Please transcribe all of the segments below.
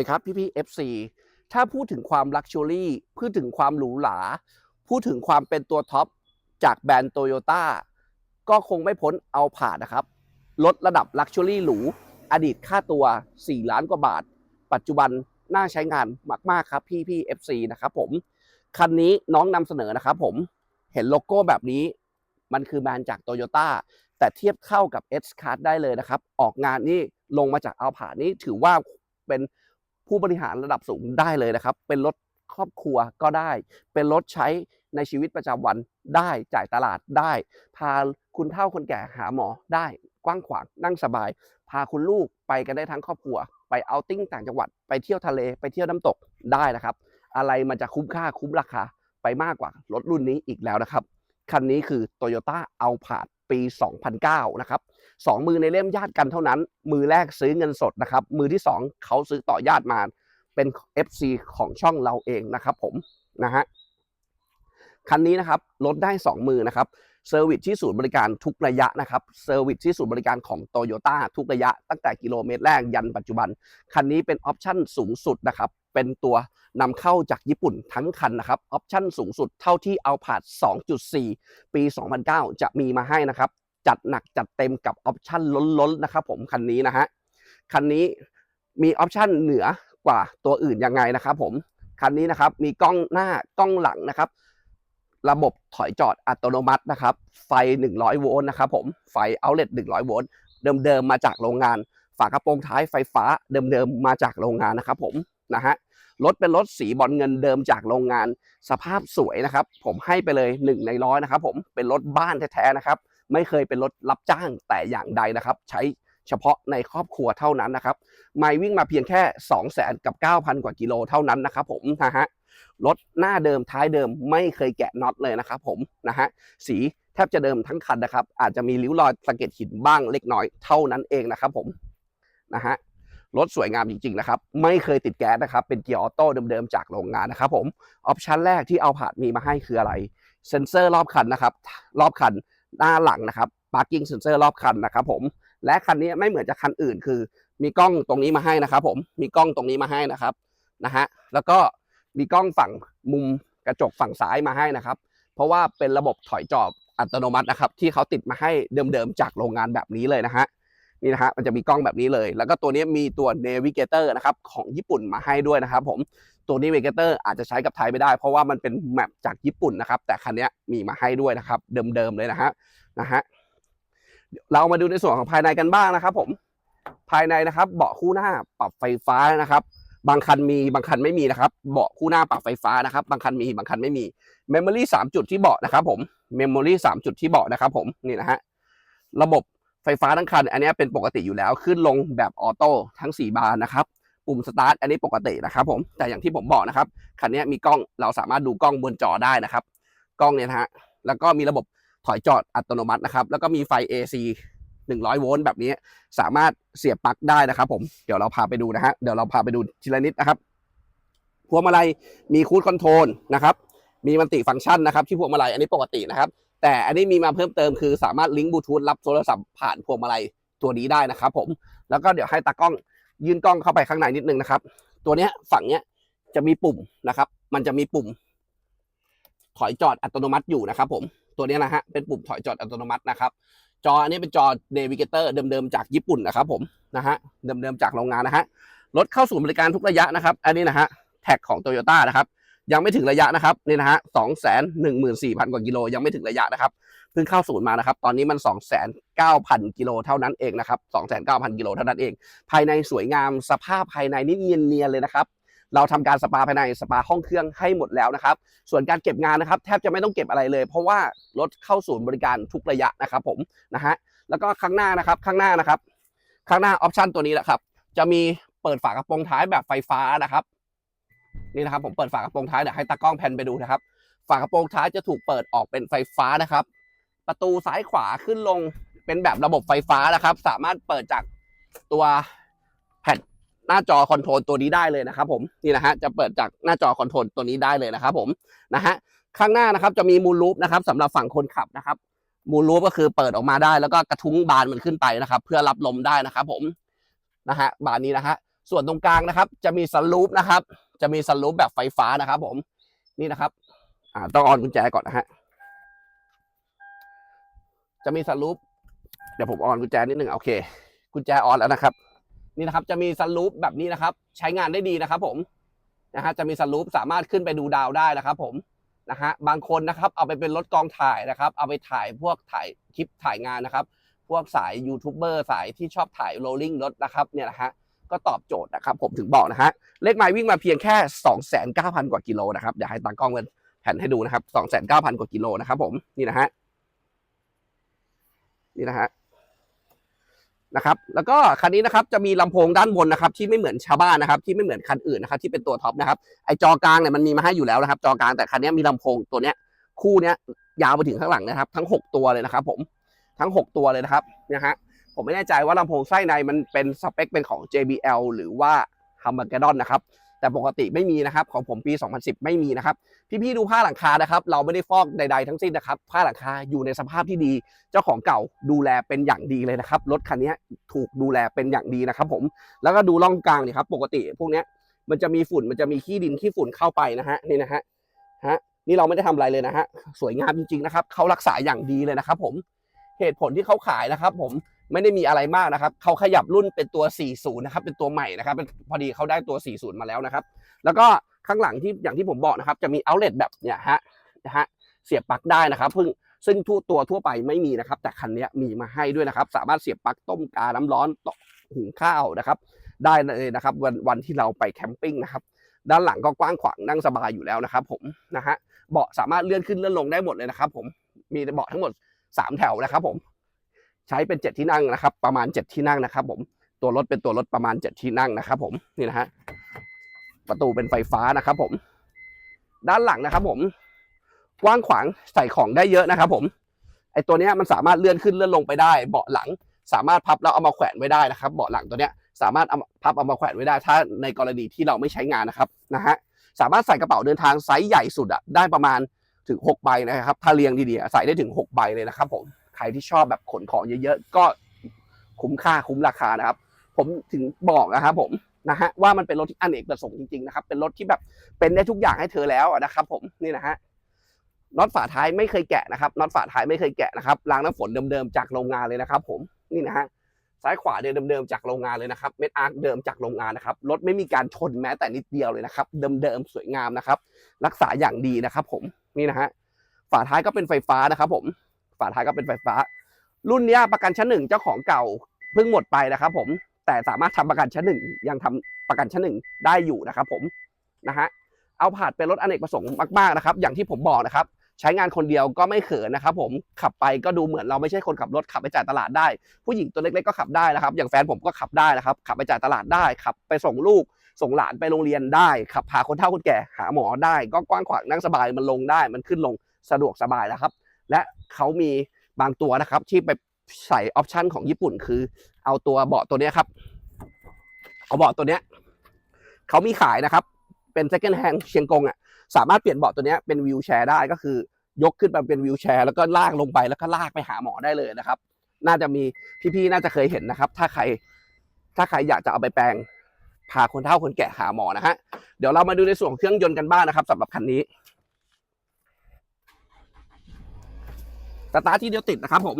ดีครับพี่พี่ๆ FC ถ้าพูดถึงความลักชัวรี่พูดถึงความหรูหราพูดถึงความเป็นตัวท็อปจากแบรนด์โตโยต้าก็คงไม่พ้นเอาผ่านนะครับ ลดระดับลักชัวรี่หรูอดีตค่าตัว 4 ล้านกว่าบาท ปัจจุบันน่าใช้งานมากๆครับพี่พี่ๆ FC นะครับผม คันนี้น้องนำเสนอนะครับผมเห็นโลโก้แบบนี้ มันคือแบรนด์จากโตโยต้าแต่เทียบเข้ากับ S Card ได้เลยนะครับ ออกงานนี่ลงมาจากอัลพานี่ถือว่าเป็น ผู้บริหารระดับสูงได้เลยนะครับ เป็นรถครอบครัวก็ได้ เป็นรถใช้ในชีวิตประจำวันได้จ่ายตลาดได้ พาคุณเฒ่าคนแก่หาหมอได้กว้างขวางนั่งสบาย พาคุณลูกไปกันได้ทั้งครอบครัว ไปเอาติ้งต่างจังหวัดไปเที่ยวทะเลไปเที่ยวน้ำตกได้นะครับ อะไรมันจะคุ้มค่าคุ้มราคาไปมากกว่ารถรุ่นนี้อีกแล้วนะครับ คันนี้คือ Toyota a l p a r d ปี 2009 นะครับ สองมือในเล่มญาติกันเท่านั้น มือแรกซื้อเงินสดนะครับ มือที่2เขาซื้อต่อญาติมาเป็น FC ของช่องเราเองนะครับ ผมนะฮะคันนี้นะครับลดได้ 2 มือนะครับเซอร์วิสที่ศูนย์บริการทุกระยะนะครับเซอร์วิสที่ศูนย์บริการของ t o y ยต้าทุกระยะ ตั้งแต่กิโลเมตรแรกยันปัจจุบัน คันนี้เป็นออปชั่นสูงสุดนะครับ เป็นตัวนำเข้าจากญี่ปุ่นทั้งคันนะครับออปชั่นสูงสุดเท่าที่เอาผาด 2.4 ปี 2009 จะมีมาให้นะครับ จัดหนักจัดเต็มกับออปชันล้นๆนะครับผมคันนี้นะฮะคันนี้มีออปชันเหนือกว่าตัวอื่นยังไงนะครับผมคันนี้นะครับมีกล้องหน้ากล้องหลังนะครับ ระบบถอยจอดอัตโนมัตินะครับ ไฟ 100 โวลต์นะครับผมไฟเอาเล t 100 โวลต์เดิมๆมาจากโรงงาน ฝากระโปรงท้ายไฟฟ้าเดิมๆมาจากโรงงานนะครับผมนะฮะรถเป็นรถสีบอลเงินเดิมจากโรงงานสภาพสวยนะครับ ผมให้ไปเลย1ในร้อยนะครับ ผมเป็นรถบ้านแท้ๆนะครับ ไม่เคยเป็นรถรับจ้างแต่อย่างใดนะครับ ใช้เฉพาะในครอบครัวเท่านั้นนะครับ ไม่วิ่งมาเพียงแค่2 0 0 0 0 0กับ 9,000 กว่ากิโลเท่านั้นนะครับผมนะฮะรถหน้าเดิมท้ายเดิมไม่เคยแกะน็อตเลยนะครับผมนะฮะสีแทบจะเดิมทั้งคันนะครับ อาจจะมีริ้วรอยสะเก็ดหินบ้างเล็กน้อยเท่านั้นเองนะครับผมนะฮะรถสวยงามจริงๆนะครับ ไม่เคยติดแก๊สนะครับ เป็นเกียร์ออโต้เดิมๆจากโรงงานนะครับผม ออปชันแรกที่เอาผาดมีมาให้คืออะไร เซ็นเซอร์รอบคันนะครับ รอบคัน หน้าหลังนะครับ parking sensor รอบคันนะครับผมและคันนี้ไม่เหมือนจากคันอื่นคือ มีกล้องตรงนี้มาให้นะครับ ผมมีกล้องตรงนี้มาให้นะครับนะฮะแล้วก็มีกล้องฝั่งมุมกระจกฝั่งซ้ายมาให้นะครับ เพราะว่าเป็นระบบถอยจอบอัตโนมัตินะครับที่เขาติดมาให้เดิมๆจากโรงงานแบบนี้เลยนะฮะนี่นะฮะมันจะมีกล้องแบบนี้เลย แล้วก็ตัวนี้มีตัว Navigator นะครับของญี่ปุ่นมาให้ด้วยนะครับผม ตัว Navigator อาจจะใช้กับไทยไม่ได้ เพราะว่ามันเป็นแมปจากญี่ปุ่นนะครับ แต่คันนี้มีมาให้ด้วยนะครับ เดิมๆเลยนะฮะนะฮะเรามาดูในส่วนของภายในกันบ้างนะครับ ผมภายในนะครับ เบาะคู่หน้าปรับไฟฟ้านะครับ บางคันมีบางคันไม่มีนะครับ เบาะคู่หน้าปรับไฟฟ้านะครับ บางคันมีบางคันไม่มีเมมโมรี่สามจุดที่เบาะนะครับ ผมเมมโมรี่สามจุดที่เบาะนะครับผมนี่นะฮะระบบไฟฟ้าทั้งคัน อันนี้เป็นปกติอยู่แล้วขึ้นลงแบบออโต้ทั้ง 4 บานนะครับ ปุ่มสตาร์ทอันนี้ปกตินะครับผมแต่อย่างที่ผมบอกนะครับคันนี้มีกล้องเราสามารถดูกล้องบนจอได้นะครับ กล้องเนี่ยนะฮะแล้วก็มีระบบถอยจอดอัตโนมัตินะครับ แล้วก็มีไฟ AC 100 โวลต์แบบนี้สามารถเสียบปลั๊กได้นะครับ ผมเดี๋ยวเราพาไปดูนะฮะเดี๋ยวเราพาไปดูทีละนิดนะครับพวงมาลัยมีคูดคอนโทรลนะครับมีมันติฟังก์ชันนะครับที่พวงมาลัยอันนี้ปกตินะครับ แต่อันนี้มีมาเพิ่มเติมคือสามารถลิงก์บลูทูธรับโทรศัพท์ผ่านพวงมาลัยตัวนี้ได้นะครับผมแล้วก็เดี๋ยวให้ตากล้อง ยื่นกล้องเข้าไปข้างในนิดนึงนะครับ ตัวเนี้ยฝั่งเนี้ยจะมีปุ่มนะครับ มันจะมีปุ่ม ถอยจอดอัตโนมัติอยู่นะครับ ผมตัวนี้นะฮะเป็นปุ่มถอยจอดอัตโนมัตินะครับ จออันนี้เป็นจอ Navigator เดิมๆจากญี่ปุ่นนะครับ ผมนะฮะเดิมๆจากโรงงานนะฮะรถเข้าสู่บริการทุกระยะนะครับ อันนี้นะฮะแท็กของโตโยต้านะครับ ยังไม่ถึงระยะนะครับนี่นะฮะสองแสนหนึ่งหมื่นสี่พันกว่ากิโลยังไม่ถึงระยะนะครับเพิ่งเข้าศูนย์มานะครับ ตอนนี้มันสองแสนเก้าพันกิโลเท่านั้นเองนะครับสองแสนเก้าพันกิโลเท่านั้นเอง ภายในสวยงามสภาพภายในนี่เนียนๆเลยนะครับ เราทำการสปาภายในสปาห้องเครื่องให้หมดแล้วนะครับ ส่วนการเก็บงานนะครับ แทบจะไม่ต้องเก็บอะไรเลย เพราะว่ารถเข้าศูนย์บริการทุกระยะนะครับผมนะฮะแล้วก็ข้างหน้านะครับข้างหน้านะครับ ข้างหน้าออปชันตัวนี้แหละครับ จะมีเปิดฝากระโปรงท้ายแบบไฟฟ้านะครับ นี่นะครับผมเปิดฝากระโปรงท้ายเดี๋ยวให้ตากล้องแพนไปดูนะครับ ฝากระโปรงท้ายจะถูกเปิดออกเป็นไฟฟ้านะครับ ประตูซ้ายขวาขึ้นลงเป็นแบบระบบไฟฟ้านะครับ สามารถเปิดจากตัวแผ่นหน้าจอคอนโทรลตัวนี้ได้เลยนะครับ ผมนี่นะฮะจะเปิดจากหน้าจอคอนโทรลตัวนี้ได้เลยนะครับ ผมนะฮะข้างหน้านะครับจะมีมูลลูปนะครับสำหรับฝั่งคนขับนะครับ มูลลูปก็คือเปิดออกมาได้ แล้วก็กระทุ้งบานมันขึ้นไปนะครับ เพื่อรับลมได้นะครับ ผมนะฮะบานนี้นะฮะส่วนตรงกลางนะครับ จะมีสลูปนะครับ จะมีสลูปแบบไฟฟ้านะครับ ผม นี่นะครับอ่าต้องออนกุญแจก่อนนะฮะ จะมีสลูปเดี๋ยวผมออนกุญแจนิดหนึ่งโอเค กุญแจออนแล้วนะครับ นี่นะครับ จะมีสลูปแบบนี้นะครับ ใช้งานได้ดีนะครับ ผมนะฮะจะมีสลูปสามารถขึ้นไปดูดาวได้นะครับ ผมนะฮะบางคนนะครับเอาไปเป็นรถกองถ่ายนะครับ เอาไปถ่ายพวกถ่ายคลิปถ่ายงานนะครับ พวกสายยูทูบเบอร์สายที่ชอบถ่ายโรลลิ่งรถนะครับเนี่ยนะฮะ ก็ตอบโจทย์นะครับผมถึงบอกนะฮะเลขไมล์วิ่งมาเพียงแค่ 29,000 กว่ากิโลนะครับเดี๋ยวให้ตากล้องเป็นแผ่นให้ดูนะครับ 29,000 กว่ากิโลนะครับผมนี่นะฮะนี่นะฮะนะครับแล้วก็คันนี้นะครับจะมีลำโพงด้านบนนะครับที่ไม่เหมือนชาวบ้านนะครับที่ไม่เหมือนคันอื่นนะครับที่เป็นตัวท็อปนะครับไอจอกลางเนี่ยมันมีมาให้อยู่แล้วนะครับ จอกลางแต่คันนี้มีลำโพงตัวเนี้ยคู่เนี้ยยาวไปถึงข้างหลังนะครับ ทั้ง 6 ตัวเลยนะครับ ผมทั้ง 6 ตัวเลยนะครับนะฮะ ผมไม่แน่ใจว่าลำโพงไส้ในมันเป็นสเปคเป็นของ JBL หรือว่า h u m m e r g a d o n นะครับ แต่ปกติไม่มีนะครับ ของผมปี 2010 ไม่มีนะครับ พี่ๆดูผ้าหลังคานะครับ เราไม่ได้ฟอกใดๆทั้งสิ้นนะครับ ผ้าหลังคาอยู่ในสภาพที่ดี เจ้าของเก่าดูแลเป็นอย่างดีเลยนะครับ รถคันนี้ถูกดูแลเป็นอย่างดีนะครับ ผม แล้วก็ดูร่องกลางนี่ครับ ปกติพวกนี้มันจะมีฝุ่น มันจะมีขี้ดินขี้ฝุ่นเข้าไปนะฮะ นี่นะฮะ ฮะ นี่เราไม่ได้ทำอะไรเลยนะฮะ สวยงามจริงๆนะครับ เขารักษาอย่างดีเลยนะครับ ผม เหตุผลที่เขาขายนะครับ ผม ไม่ได้มีอะไรมากนะครับเขาขยับรุ่นเป็นตัว 40 นะครับ เป็นตัวใหม่นะครับเป็นพอดีเขาได้ตัว 40 มาแล้วนะครับ แล้วก็ข้างหลังที่อย่างที่ผมบอกนะครับ จะมีเอาเล t แบบเนี่ยฮะนะฮะเสียบปลั๊กได้นะครับเพิ่งซึ่งทั่วตัวทั่วไปไม่มีนะครับ แต่คันนี้มีมาให้ด้วยนะครับ สามารถเสียบปลั๊กต้มกาน้ำร้อนตหุงข้าวนะครับ ได้เลยนะครับ วันวันที่เราไปแคมปิ้งนะครับ ด้านหลังก็กว้างขวางนั่งสบายอยู่แล้วนะครับ ผมนะฮะเบาะสามารถเลื่อนขึ้นเลื่อนลงได้หมดเลยนะครับ ผมมีเบาะทั้งหมด 3 แถวนะครับ ผม ใช้เป็น 7 ที่นั่งนะครับ ประมาณ 7 ที่นั่งนะครับ ผมตัวรถเป็นตัวรถประมาณ 7 ที่นั่งนะครับ ผมนี่นะฮะประตูเป็นไฟฟ้านะครับ ผม ด้านหลังนะครับ ผมกว้างขวางใส่ของได้เยอะนะครับ ผมไอตัวเนี้ยมันสามารถเลื่อนขึ้นเลื่อนลงไปได้ เบาะหลัง สามารถพับแล้วเอามาแขวนไว้ได้นะครับ เบาะหลังตัวเนี้ยสามารถเอาพับเอามาแขวนไว้ได้ ถ้าในกรณีที่เราไม่ใช้งานนะครับนะฮะสามารถใส่กระเป๋าเดินทางไซส์ใหญ่สุดอะได้ประมาณถึง6ใบนะครับถ้าเรียงดีๆใส่ได้ถึง 6 ใบเลยนะครับผม ครที่ชอบแบบขนของเยอะๆ ก็คุ้มค่าคุ้มราคานะครับ ผมถึงบอกนะครับผมนะฮะว่ามันเป็นรถที่อเนกประสงค์จริงๆนะครับ เป็นรถที่แบบเป็นได้ทุกอย่างให้เธอแล้วนะครับ ผมนี่นะฮะน็อตฝาท้ายไม่เคยแกะนะครับน็อตฝาท้ายไม่เคยแกะนะครับรางน้ำฝนเดิมๆจากโรงงานเลยนะครับ ผมนี่นะฮะซ้ายขวาเดิมๆจากโรงงานเลยนะครับเม็ดอาร์คเดิมจากโรงงานนะครับรถไม่มีการชนแม้แต่นิดเดียวเลยนะครับ เดิมๆสวยงามนะครับ รักษาอย่างดีนะครับ ผมนี่นะฮะฝาท้ายก็เป็นไฟฟ้านะครับ ผม ฝาท้ายก็เป็นไฟฟ้า รุ่นนี้ประกันชั้นหนึ่งเจ้าของเก่าเพิ่งหมดไปนะครับผมแต่สามารถทำประกันชั้นหนึ่งยังทำประกันชั้นหนึ่งได้อยู่นะครับผมนะฮะเอาผาดเป็นรถอเนกประสงค์มากๆนะครับ อย่างที่ผมบอกนะครับ ใช้งานคนเดียวก็ไม่เขินนะครับ ผมขับไปก็ดูเหมือนเราไม่ใช่คนขับรถขับไปจ่ายตลาดได้ ผู้หญิงตัวเล็กๆก็ขับได้นะครับ อย่างแฟนผมก็ขับได้นะครับ ขับไปจ่ายตลาดได้ขับไปส่งลูกส่งหลานไปโรงเรียนได้ ขับพาคนเฒ่าคนแก่หาหมอได้ ก็กว้างขวางนั่งสบายมันลงได้ มันขึ้นลงสะดวกสบายนะครับ และเขามีบางตัวนะครับ ที่ไปใส่ออปชันของญี่ปุ่น คือเอาตัวเบาะตัวนี้ครับ เอาเบาะตัวนี้เขามีขายนะครับ เป็น second hand เชียงกงอะสามารถเปลี่ยนเบาะตัวนี้เป็นวิวแชร์ได้ก็คือยกขึ้นมาเป็นวิวแชร์แล้วก็ลากลงไปแล้วก็ลากไปหาหมอได้เลยนะครับ น่าจะมีพี่ๆน่าจะเคยเห็นนะครับ ถ้าใครถ้าใครอยากจะเอาไปแปลงพาคนเฒ่าคนแก่หาหมอนะฮะเดี๋ยวเรามาดูในส่วนของเครื่องยนต์กันบ้างนะครับสำหรับคันนี้ สตาร์ทที่เดียวติดนะครับผม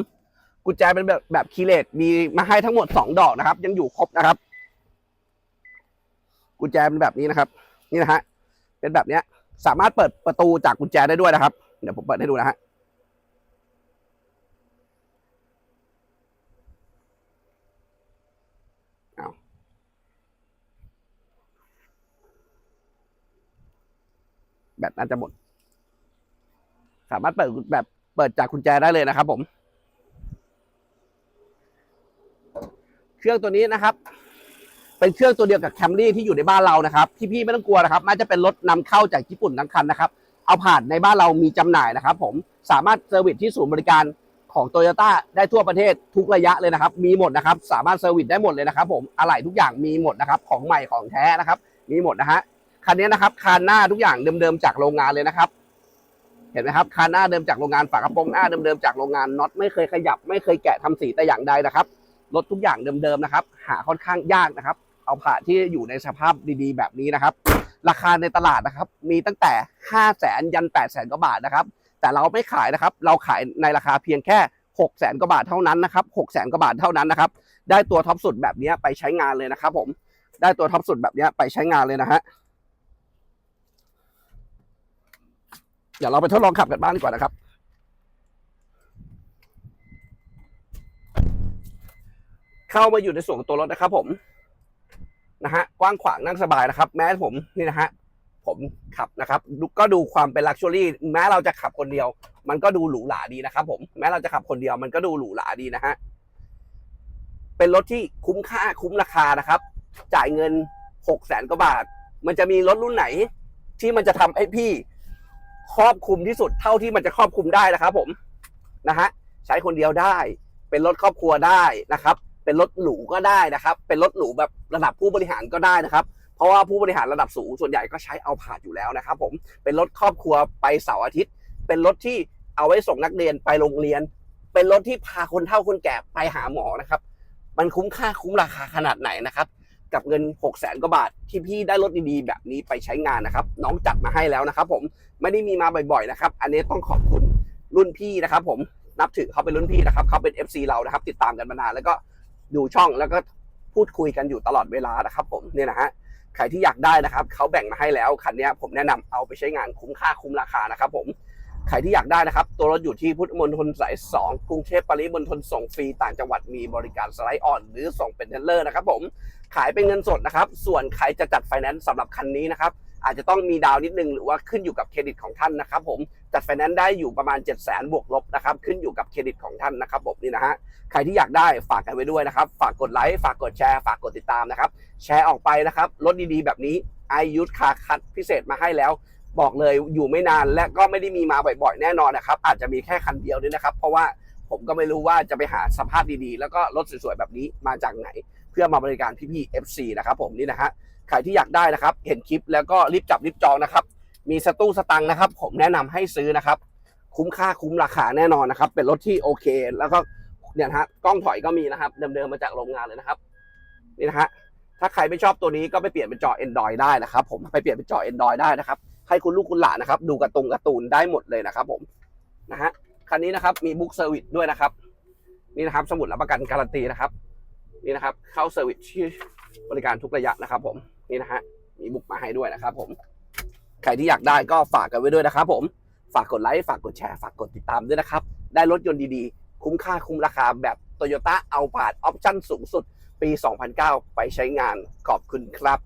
กุญแจเป็นแบบแบบคีย์เลสมีมาให้ทั้งหมดสองดอกนะครับ ยังอยู่ครบนะครับ กุญแจเป็นแบบนี้นะครับ นี่นะฮะเป็นแบบเนี้ย สามารถเปิดประตูจากกุญแจได้ด้วยนะครับ เดี๋ยวผมเปิดให้ดูนะฮะแบตน่าจะหมด สามารถเปิดแบบ ปิดจากกุญแจได้เลยนะครับผม เครื่องตัวนี้นะครับ เป็นเครื่องตัวเดียวกับแคมรี่ที่อยู่ในบ้านเรานะครับพี่ๆไม่ต้องกลัวนะครับน่าจะเป็นรถนำเข้าจากญี่ปุ่นทั้งคันนะครับเอาผ่านในบ้านเรามีจำหน่ายนะครับ ผมสามารถเซอร์วิสที่ศูนย์บริการของโตโยต้าได้ทั่วประเทศทุกระยะเลยนะครับ มีหมดนะครับ สามารถเซอร์วิสได้หมดเลยนะครับ ผมอะไหล่ทุกอย่างมีหมดนะครับ ของใหม่ของแท้นะครับ มีหมดนะฮะคันนี้นะครับคานหน้าทุกอย่างเดิมๆจากโรงงานเลยนะครับ เห็นไหมครับคานหน้าเดิมจากโรงงานฝากระโปรงหน้าเดิมๆจากโรงงานน็อตไม่เคยขยับ ไม่เคยแกะทำสีแต่อย่างใดนะครับรถทุกอย่างเดิมๆนะครับ หาค่อนข้างยากนะครับ เอาผ่าที่อยู่ในสภาพดีๆ แบบนี้นะครับ ราคาในตลาดนะครับ มีตั้งแต่ 5 0 0แสนยัน 8 0 0แสนกว่าบาทนะครับ แต่เราไม่ขายนะครับ เราขายในราคาเพียงแค่ 6 0แสนกว่าบาทเท่านั้นนะครับ6 0แสนกว่าบาทเท่านั้นนะครับ ได้ตัวท็อปสุดแบบนี้ไปใช้งานเลยนะครับ ผม ได้ตัวท็อปสุดแบบนี้ไปใช้งานเลยนะฮะ เดี๋ยวเราไปทดลองขับกันบ้างดีกว่านะครับ เข้ามาอยู่ในส่วนของตัวรถนะครับผมนะฮะกว้างขวางนั่งสบายนะครับ แม้ผมนี่นะฮะผมขับนะครับก็ดูความเป็นลักชัวรี่แม้เราจะขับคนเดียว มันก็ดูหรูหราดีนะครับ ผมแม้เราจะขับคนเดียวมันก็ดูหรูหราดีนะฮะเป็นรถที่คุ้มค่าคุ้มราคานะครับ จ่ายเงินหกแสนกว่าบาท มันจะมีรถรุ่นไหน ที่มันจะทำให้พี่ ครอบคลุมที่สุดเท่าที่มันจะครอบคลุมได้นะครับ ผมนะฮะใช้คนเดียวได้ เป็นรถครอบครัวได้นะครับ เป็นรถหรูก็ได้นะครับ เป็นรถหรูแบบระดับผู้บริหารก็ได้นะครับ เพราะว่าผู้บริหารระดับสูงส่วนใหญ่ก็ใช้เอาผาดอยู่แล้วนะครับ ผมเป็นรถครอบครัวไปเสาร์อาทิตย์ เป็นรถที่เอาไว้ส่งนักเรียนไปโรงเรียน เป็นรถที่พาคนเฒ่าคนแก่ไปหาหมอนะครับ มันคุ้มค่าคุ้มราคาขนาดไหนนะครับกับเงิน 6 0แสนกว่าบาทที่พี่ได้รถดีๆ แบบนี้ไปใช้งานนะครับ น้องจัดมาให้แล้วนะครับผม ไม่ได้มีมาบ่อยๆนะครับ อันนี้ต้องขอบคุณรุ่นพี่นะครับ ผมนับถือเขาเป็นรุ่นพี่นะครับเขาเป็น FC เรานะครับ ติดตามกันมานานแล้วก็ดูช่องแล้วก็พูดคุยกันอยู่ตลอดเวลานะครับ ผมเนี่ยนะฮะใครที่อยากได้นะครับเขาแบ่งมาให้แล้วคันนี้ผมแนะนำเอาไปใช้งานคุ้มค่าคุ้มราคานะครับ ผมใครที่อยากได้นะครับ ตัวรถอยู่ที่พุทธมณฑลสาย 2 กรุงเทพปริมณฑลส่งฟรีต่างจังหวัดมีบริการสไลด์ออน หรือส่งเป็นเทรลเลอร์นะครับผมขายเป็นเงินสดนะครับ ส่วนใครจะจัดไฟแนนซ์สำหรับคันนี้นะครับ อาจจะต้องมีดาวนิดนึงหรือว่าขึ้นอยู่กับเครดิตของท่านนะครับผมจัดไฟแนนซ์ได้อยู่ประมาณ 7 0 0 0 0 0บวกลบนะครับขึ้นอยู่กับเครดิตของท่านนะครับผมนี่นะฮะใครที่อยากได้ฝากกันไว้ด้วยนะครับ ฝากกดไลค์ฝากกดแชร์ฝากกดติดตามนะครับแชร์ออกไปนะครับรถดีๆ แบบนี้ไอยุทธคาคัดพิเศษมาให้แล้วบอกเลยอยู่ไม่นานและก็ไม่ได้มีมาบ่อยๆ แน่นอนนะครับ อาจจะมีแค่คันเดียวด้วยนะครับ เพราะว่าผมก็ไม่รู้ว่าจะไปหาสภาพดีๆ แล้วก็รถสวยๆ แบบนี้มาจากไหน เพื่อมาบริการพี่ๆ FC นะครับผมนี่นะฮะ ใครที่อยากได้นะครับ เห็นคลิปแล้วก็รีบจับรีบจองนะครับ มีสตู้สตังค์นะครับ ผมแนะนำให้ซื้อนะครับ คุ้มค่าคุ้มราคาแน่นอนนะครับ เป็นรถที่โอเค แล้วก็เนี่ยนะฮะกล้องถอยก็มีนะครับเดิมๆมาจากโรงงานเลยนะครับนี่นะฮะถ้าใครไม่ชอบตัวนี้ก็ไปเปลี่ยนเป็นจอ Android ได้นะครับ ผมไปเปลี่ยนเป็นจอ Android ได้นะครับ ให้คุณลูกคุณหลานนะครับ ดูกร์ตูนกร์ตูนได้หมดเลยนะครับ ผมนะฮะคันนี้นะครับมีบุ๊กเซอร์วิสด้วยนะครับ นี่นะครับ สมุดรับประกันการันตีนะครับ นี่นะครับ เข้าเซอร์วิสที่บริการทุกระยะนะครับผม นี่นะฮะมีบุกมาให้ด้วยนะครับผมใครที่อยากได้ก็ฝากกันไว้ด้วยนะครับผมฝากกดไลค์ฝากกดแชร์ฝากกดติดตามด้วยนะครับ ได้รถยนต์ดีๆ คุ้มค่าคุ้มราคาแบบ t o y ยต้าเอาปาดออปชั่นสูงสุดปี 2009 ไปใช้งานขอบคุณครับ